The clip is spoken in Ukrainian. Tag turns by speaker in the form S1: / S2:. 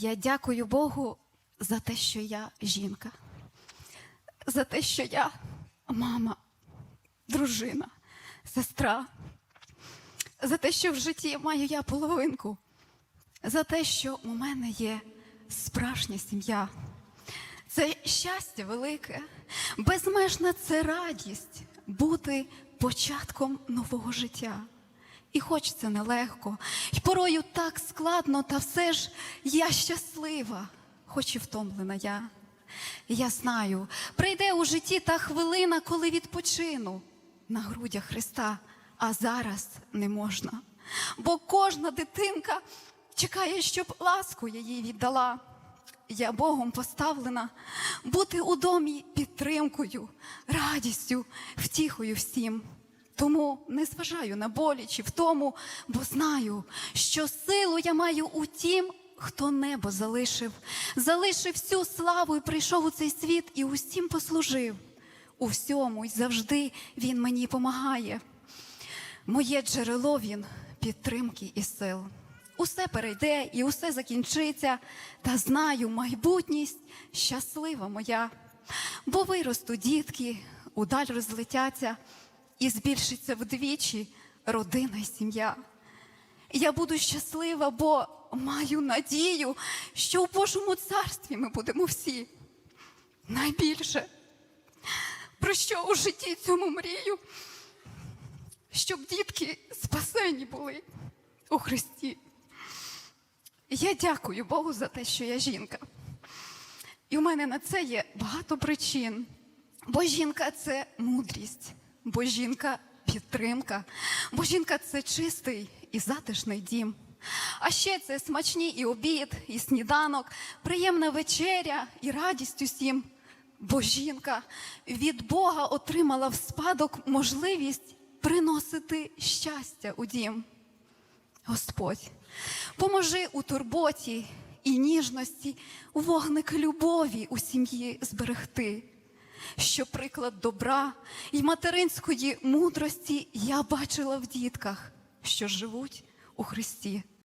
S1: Я дякую Богу за те, що я жінка, за те, що я мама, дружина, сестра, за те, що в житті маю я половинку, за те, що у мене є справжня сім'я. Це щастя велике, безмежна це радість бути початком нового життя. І хоч це нелегко, і порою так складно, та все ж я щаслива, хоч і втомлена я. Я знаю, прийде у житті та хвилина, коли відпочину на грудях Христа, а зараз не можна. Бо кожна дитинка чекає, щоб ласку їй віддала. Я Богом поставлена бути у домі підтримкою, радістю, втіхою всім. Тому не зважаю на болі чи втому, бо знаю, що силу я маю у тім, хто небо залишив, залишив всю славу і прийшов у цей світ і усім послужив. У всьому й завжди він мені помагає. Моє джерело він підтримки і сил. Усе перейде і усе закінчиться, та знаю, майбутність щаслива моя. Бо виросту дітки, удаль розлетяться, і збільшиться вдвічі родина й сім'я. Я буду щаслива, бо маю надію, що у Божому царстві ми будемо всі. Найбільше, про що у житті цьому мрію, щоб дітки спасені були у Христі. Я дякую Богу за те, що я жінка. І у мене на це є багато причин. Бо жінка це мудрість, бо жінка підтримка, бо жінка це чистий і затишний дім. А ще це смачні і обід, і сніданок, приємна вечеря і радість усім. Бо жінка від Бога отримала в спадок можливість приносити щастя у дім. Господь, поможи у турботі і ніжності, вогник любові у сім'ї зберегти, що приклад добра і материнської мудрості я бачила в дітках, що живуть у Христі.